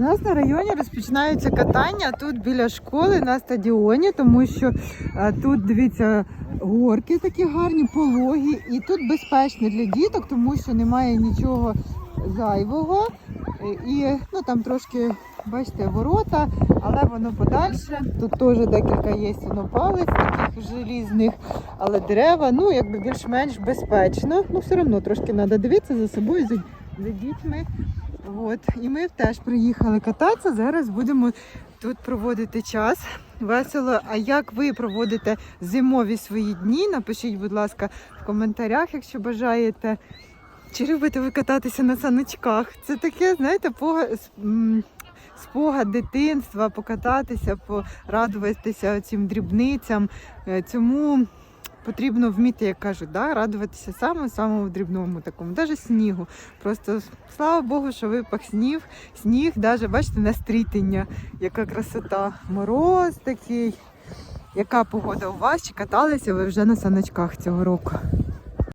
У нас на районі розпочинається катання тут біля школи на стадіоні, тому що е, тут дивіться горки такі гарні, пологі, і тут безпечно для діток, тому що немає нічого зайвого. І ну там трошки, бачите, ворота, але воно подальше. Тут теж декілька є палець таких желізних, але дерева, ну якби більш-менш безпечно. Ну все одно трошки треба дивитися за собою, за дітьми. От. І ми теж приїхали кататися. Зараз будемо тут проводити час. Весело. А як ви проводите зимові свої дні? Напишіть, будь ласка, в коментарях, якщо бажаєте. Чи любите ви кататися на саночках? Це таке, знаєте, пога- спогад дитинства, покататися, порадуватися цим дрібницям. Е, Цьому потрібно вміти, як кажуть, да, радуватися саме самому дрібному такому, навіть снігу. Просто слава Богу, що випах сніг, сніг, навіть бачите, на стрітення, яка красота, мороз такий. Яка погода у вас? Чи каталися ви вже на саночках цього року?